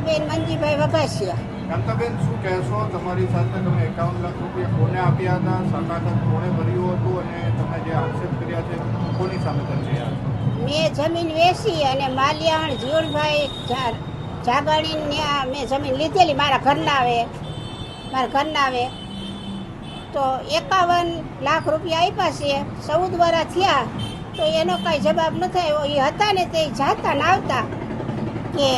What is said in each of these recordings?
કાંતાબેન મંજીભાઈ વઘાસિયા કાંતાબેન શું કહેશો? તમારી સાથે તમે એકાવન લાખ રૂપિયા કોને આપ્યા હતા સાકાત કોણે ભર્યું હતું અને તમે જે આક્ષેપ કર્યા છે કોની સામે રહ્યા મેં જમીન વેચી અને માલિયાણ જીવણભાઈ ત્યાં મેં જમીન લીધેલી મારા ઘરના આવે મારા ઘરના આવે તો એકાવન લાખ રૂપિયા આપ્યા છે ચૌદ વર્ષ થયા તો એનો કાંઈ જવાબ ન થયો. એ હતા ને તે જાતા ને આવતા કે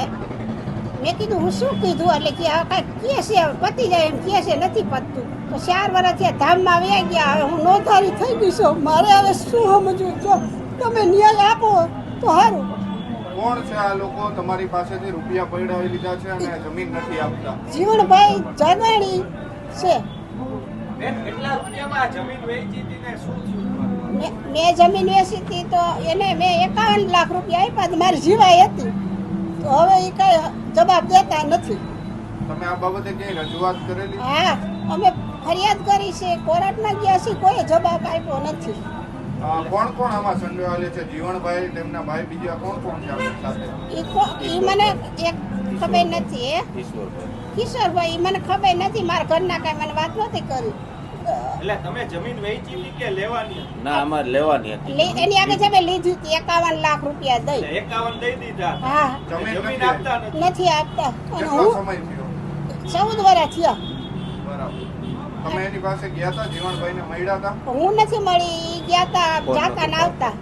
મેં કીધું હું શું કીધું? એટલે કે આ કાંઈ કે છે પતી જાય એમ કે છે નથી પતતું. તો ચાર વર્ષ ત્યાં ધામમાં વ્યા ગયા હવે હું નોંધારી થઈ ગઈ છું. મારે હવે શું સમજવું? જો તમે ન્યાય આપો તો સારું કોણ છે આ લોકો? તમારી પાસેથી રૂપિયા પડાવી લીધા છે અને જમીન નથી આપતા. જીવણભાઈ જાગાણી છે. કેટલા રૂપિયામાં જમીન વેચી હતી શું થયું? મેં જમીન વેચી હતી તો એને મેં એકાવન લાખ રૂપિયા આપ્યા તો મારી જીવાય હતી. તો હવે એ કાંઈ જવાબ દેતા નથી. તમે આ બાબતે ક્યાંય રજૂઆત કરેલી? હા અમે ફરિયાદ કરી છે કોર્ટમાં ગયા છે કોઈ જવાબ આપ્યો નથી. કોણ કોણ આમાં સંડોવાયેલ છે? જીવણભાઈ તેમના ભાઈ બીજા કોણ કોણ છે સાથે? એ એ મને એક ખબર નથી એ કિશોરભાઈ ઈ મને ખબર નથી મારા ઘરના કાંઈ મને વાત નથી કરી. એટલે તમે જમીન વેચી હતી કે લેવાની ના અમારે લેવાની હતી. એની આગળ છે મેં લીધી હતી એકાવન લાખ રૂપિયા દઈ. એટલે એકાવન દઈ દીધા. હા. જમીન જમીન આપતા નથી. નથી આપતા. અને હું સમય થયો? ચૌદ વર્ષ થયા. બરાબર. તમે એની પાસે ગયા હતા જીવણભાઈને મળ્યા હતા હું નથી મળી. ગયા તા જાતા ના આવતા.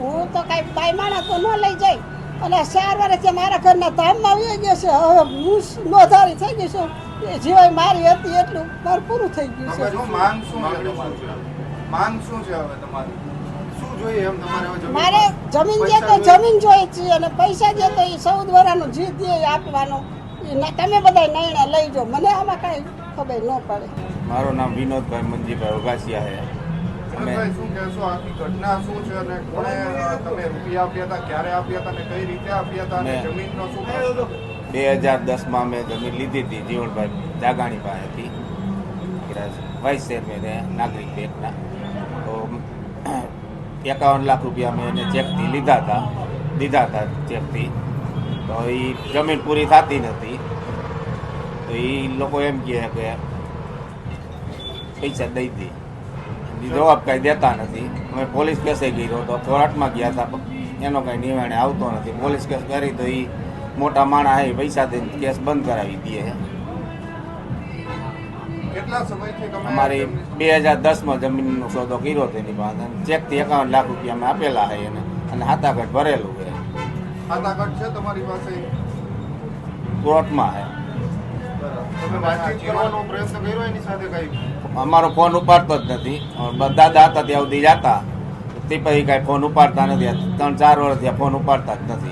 હું તો કઈ બાઈ માણસ તો ન લઈ જાય. અને ચાર વર્ષે મારા ઘરના ધામમાં આવી ગયા છે. હવે હું નોધારી થઈ ગઈ છું. એ જીવાય મારી હતી એટલું. મારું પૂરું થઈ ગયું છે. માંગ શું છે હવે તમારી? શું જોઈએ એમ તમારે હવે જમીન મારે જમીન જે તો જમીન જોઈએ છે અને પૈસા જે તો એ ચૌદ વરાનું જે દે આપવાનું તમે બધા નિર્ણય લઈ જાઓ. મને આમાં કાંઈ ખબર ન પડે. મારું નામ વિનોદભાઈ મંજીભાઈ ઉગાસિયા છે. અમે જીવણભાઈ શું કહેશો? આખી ઘટના શું છે અને કોણે અ, તમે રૂપિયા આપ્યા હતા? ક્યારે આપ્યા હતા અને કઈ રીતે આપ્યા હતા અને મેં- જમીનનો શું પ્રશ્ન? બે હજાર દસમાં મેં જમીન લીધી હતી જીવણભાઈ જાગાણી પાસેથી. આપણા વાઇસ ચેરમેન એ નાગરિક બેંકના. તો એકાવન લાખ રૂપિયા મેં એને ચેકથી લીધા હતા દીધા હતા ચેકથી. તો એ જમીન પૂરી થતી નથી. તો એ લોકો એમ કહે કે પૈસા દઈ દે. ઈ જવાબ કાંઈ દેતા નથી. અમે પોલીસ કેસે ગયો તો કોર્ટમાં ગયા હતા એનો કાંઈ નિર્ણય આવતો નથી. પોલીસ કેસ કરી તો એ મોટા માણા એ પૈસા દઈને કેસ બંધ કરાવી દે અમારી બે હજાર દસમાં જમીનનો સોદો કર્યો તેની પાસે ચેકથી એકાવન લાખ રૂપિયા અમે આપેલા છે એને અને હાથાઘટ ભરેલું છે ખાતાઘટ છે તમારી પાસે? કોર્ટમાં છે અમારો ફોન ઉપાડતો જ નથી. બધા દાતા હતા ત્યાં સુધી જતા. તે પછી કાંઈ ફોન ઉપાડતા નથી. ત્રણ ચાર વર્ષ ત્યાં ફોન ઉપાડતા જ નથી.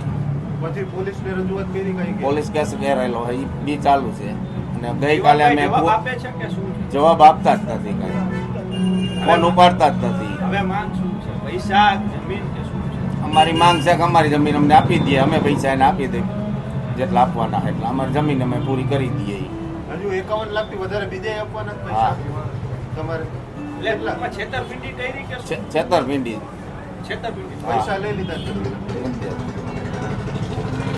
પછી પોલીસને રજૂઆત કરી કઈ પોલીસ કેસ ઘેરાયેલો એ બી ચાલુ છે. અને ગઈકાલે અમે જવાબ પુ- આપે છે કે શું છે? જવાબ આપતા જ નથી કાંઈ. ફોન ઉપાડતા જ નથી. હવે માંગ શું છે? પૈસા જમીન કે શું છે? અમારી માંગ છે કે અમારી જમીન અમને આપી દઈએ અમે પૈસા એને આપી દઈએ જેટલા આપવાના એટલા. અમારી જમીન અમે પૂરી કરી દઈએ. હજુ એકાવન લાખથી વધારે બીજે આપવાના પૈસા તમારે. છેતરપિંડી કરી કે છેતરપિંડી. છેતરપિંડી. પૈસા લઈ લીધા. છે.